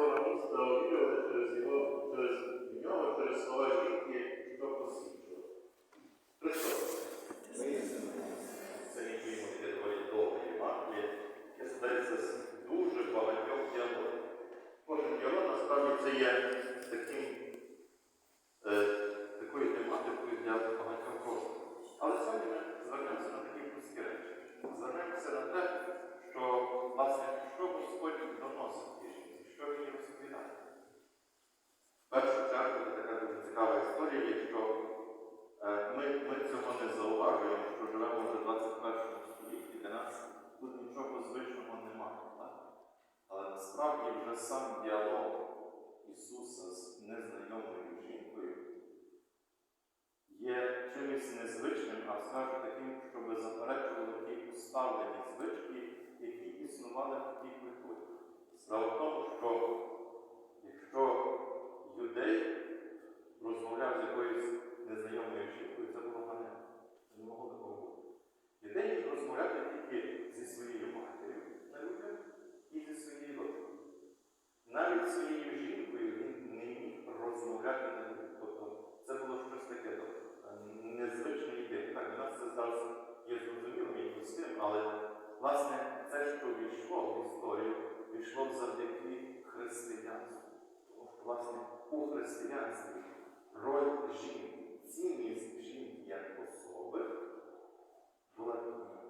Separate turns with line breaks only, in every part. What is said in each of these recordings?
слова міста увірували через його, через нього, через слова жінки, що посвідчував. Христос. Ми самі таке доволі довге Євангеліє, яке складається з дуже багатьох діалогів. Кожен діалог насправді це є таким, е, такою тематикою для багатьох роздумів. Але сьогодні ми звернемося на такі прості речі. Звернемося на те, що, власне, що Господь доносить тій жінці, що він їй розповідає. В першу чергу це така дуже цікава історія, є, що е, ми, ми цього не зауважуємо, що живемо вже в 21 столітті, для нас тут нічого звичного немає. Так? Але насправді вже сам діалог Ісуса з незнайомою жінкою є чимось незвичним, а скажу таким, щоб заперечували ті уставлені звички, які існували в тій культурі. Справа в тому, що якщо юдей розмовляв з якоюсь незнайомою жінкою, це було ганебно. Це не могло такого бути. Юдей міг розмовляти тільки зі своєю матір'ю на людях і зі своєю дочкою. Своєю жінкою він не міг розмовляти на руку. Тобто це було щось таке тобто, незвичне ідея. Так, для нас це зараз є зрозумілим і простим, але власне це, що війшло в історію, війшло завдяки християнству. Власне, у християнстві роль жінки, цінність жінки як особи була піднята.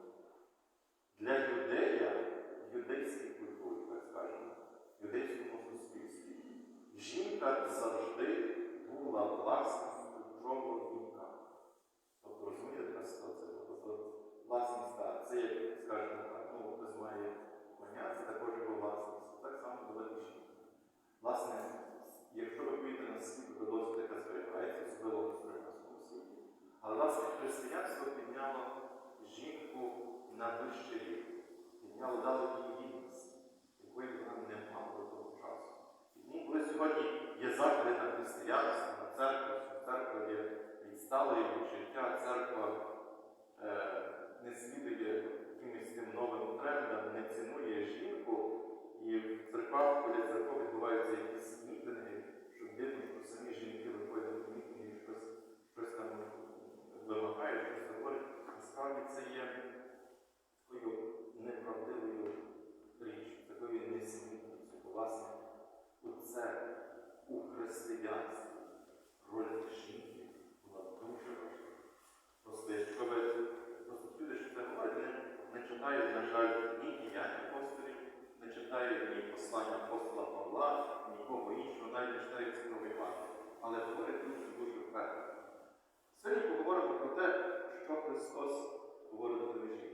Для юдея, в юдейській культурі, так скажемо, в юдейському суспільстві, жінка завжди була власністю чоловіка. Тобто, розумієте, така ситуація? Тобто, власність, так, це як, скажімо так, ну, хтось має коня, це також його власність. Так само була і жінка. Власне, якщо ви поїдете на світ, то досить таке зберігається, особливо в християнському світі. Але власне християнство підняло жінку на вищий рівень, підняло дало їй гідність, якої вона не мала до того часу. Тому, коли сьогодні є заклади на християнство, на церкву, що церква є відсталою від життя, церква е, не слідує якимось тим новим трендам, не цінує жінку, і в церквах, коли церков відбуваються якісь мітинги, що видно, що самі жінки виходять в мітинги і щось, щось там вимагають, щось говорять. Насправді це є такою неправдивою річчю, такою несмітністю. Бо, власне, у церкві, у християнстві роль жінки була дуже важлива. Просто якщо ви просто люди, що це говорять, не, не читають, на жаль, ні діянь апостолів, не читають ні послання апостола Павла, нікого іншого, навіть не читають цього Івана. Але говорять дуже дуже впевнено. Сьогодні поговоримо про те, що Христос говорить до жінки.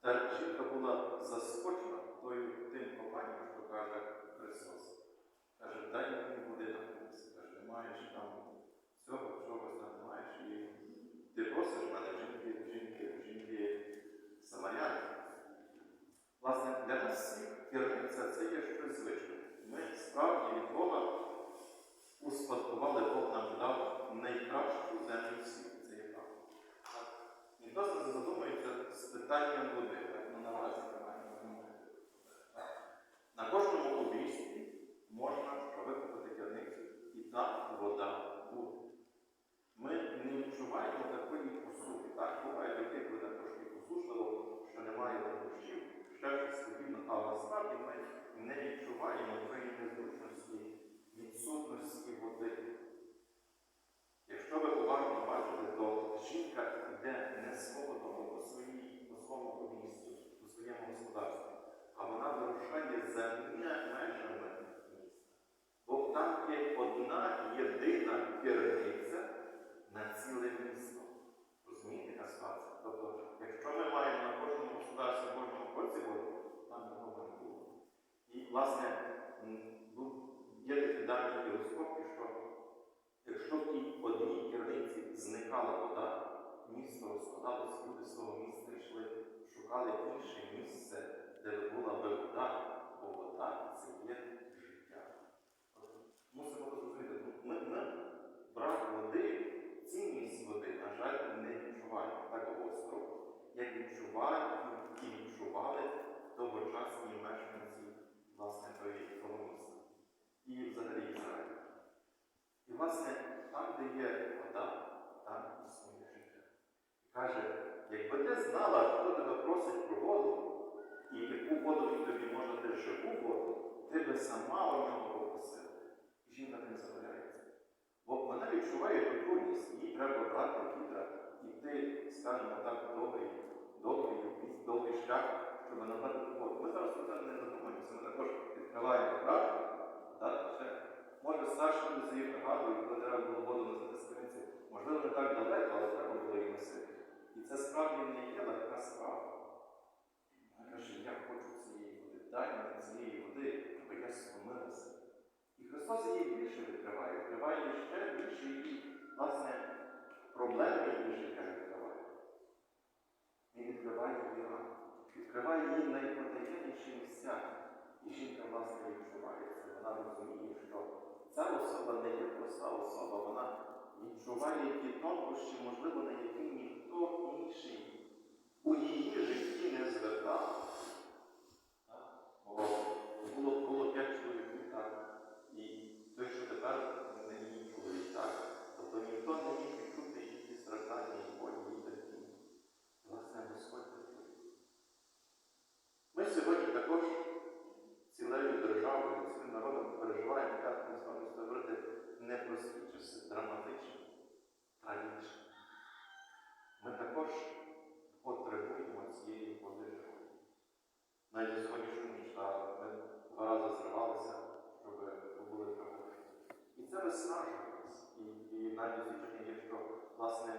Та жінка була заскочена тою тим коханням, що каже Христос. Каже, дай мені напитися. Каже, не маєш там цього, чогось там не маєш. І ти просиш мене жінки, жінки, жінки самарянки. Власне, для нас всіх керівниця це є звичне. Ми справді від Бога успадкували, Бог нам дав найкращу землю в світі. Це є правда. Ніхто з нас задумується з питанням води, так ну, наразі маємо. На кожному обійсті можна викупити керницю, і там вода буде. Ми не відчуваємо такої посухи. Так, буває роки, коли трошки посушливо, що немає дощів, ще щось подібне, але насправді ми не відчуваємо тої незручності, відсутності води. Якщо ви уважно бачите, то жінка йде не свого дому по, своїй, по своєму обійстю, по своєму господарстві, а вона вирушає за межами міста. Бо там є одна єдина керівниця на ціле місто. Розумієте, яка ситуація? Тобто, якщо ми маємо на кожному господарстві, на кожному боці воду, там нікого не було. І, власне, ну, є такі дані і що якщо в тій одній керниці зникала вода, місто розкладалося, люди з того міста йшли, шукали інше місце, де була би вода, бо вода це є Каже, якби ти знала, хто тебе просить про воду, і яку воду він тобі можна дати живу воду, ти би сама у нього попросила. Жінка не забирається. Бо вона відчуває потрудність, їй треба брати вітра, ти, скажімо так, довгий, довгий, довгий шлях, щоб набрати воду. Ми зараз тут не задумаємося, ми також відкриваємо брак, може старшим зі пригадують, коли треба було воду на затисканці. Можливо, не так далеко, але треба було її носити. І це справді не є легка справа. Вона каже, я хочу цієї води, дай мені цієї води, щоб я схомилася. І Христос її більше відкриває, відкриває ще більше її, власне, проблеми її життя відкриває. Він відкриває її відкриває її найпотаємніші місця. І жінка, власне, відчуває це. Вона розуміє, що ця особа не є проста особа, вона відчуває ті тонкощі, можливо, на які ніхто інший у її житті не звертав. Так? Бо було, було п'ять чоловіків, так, і той, що тепер не її чоловік, так. Тобто ніхто не міг відчути її страждання, і болі, і терпіння. Власне, Господь такий. Ми сьогодні також цілею державою, цілим народом переживаємо, як ми з вами говорити, непрості часи, драматичні, трагічні. Ми також потребуємо цієї води живої. Навіть сьогоднішню ніч та, ми два рази зривалися, щоб були правові. І це виснажує. І, і навіть свідчення що власне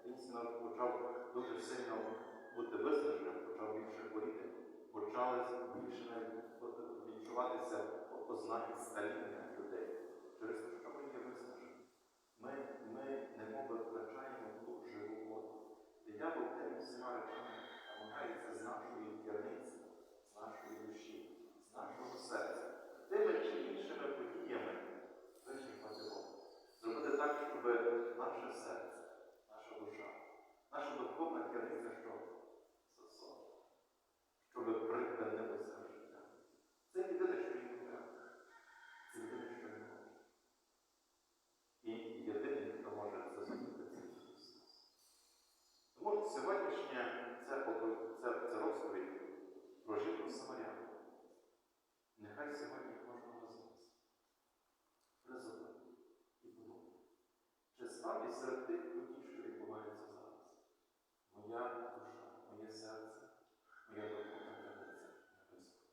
український почав дуже сильно бути виснаженим, почав більше хворіти, почали більше відчуватися ознаки старіння людей. Через те, що ми є виснажені. Ми, ми немови втрачаємо ту живу воду. Диявол тими всіма речами намагається з нашої керниці, з нашої душі, з нашого серця, тими чи іншими подіями вичерпати воду. Зробити так, щоб наше серце, наша душа, наша духовна керниця що? Засохла. Щоб припинилося життя. Це єдине, що їм треба. Це єдине, що не може. І єдиний, хто може це зробити, це Ісус. Тому сьогоднішнє це, опо- це, це розповідь про жінку Самаряну. Нехай сьогодні кожного з нас призове і подумає, чи справді серед тих подій, що відбуваються зараз, моя душа, моє серце, моя духовна керниця не близько.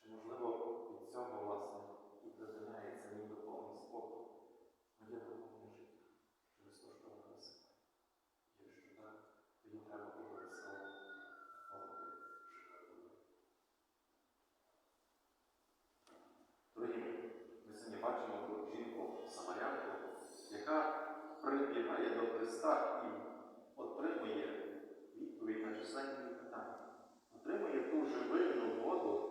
Чи можливо від цього, власне, і припиняється мій духовний спокій, моє духовне життя, через те, що воно насипає. Якщо так, тоді треба обов'язково формувати живе води. Дорогі мої, ми сьогодні бачимо ту жінку Самарянку, яка прибігає до Христа і отримує відповідь на численні питання, отримує ту живильну воду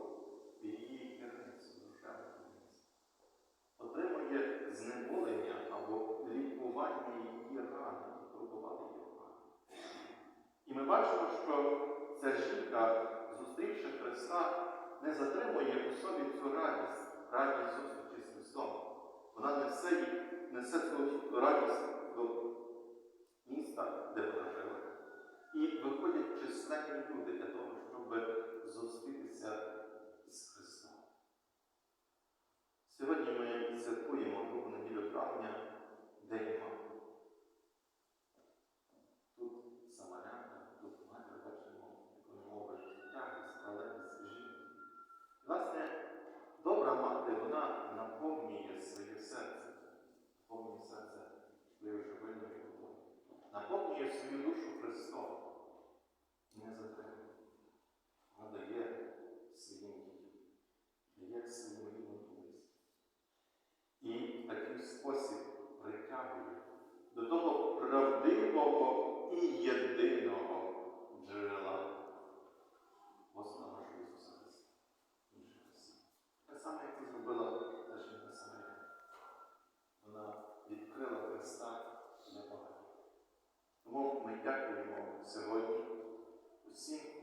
від її керниці, отримує зневолення або лікування її рани, і турбувати її рани. І ми бачимо, що ця жінка, зустрівши Христа, не затримує у собі цю радість, радість зустрічі з Христом. Вона несе, несе цю радість до міста, де вона жила. І виходять численні люди для того, щоб зустрітися з Христом. Сьогодні ми святкуємо другу неділю травня День Матері. Тут Самарянка, тут матір бачимо, як мови життя, справедливість жінки. Власне, добра мати, вона наповнює своє серце, наповнює серце своєю живильною водою, наповнює свою душу Христом. І не затримує. Вона дає своїм дітям, дає своїм рідним близьким. І в такий спосіб притягує до того правдивого і єдиного джерела Господа нашого Ісуса Христа. Те саме, як це зробила та жінка Самарія. Вона відкрила Христа для Бога. Тому ми дякуємо сьогодні усім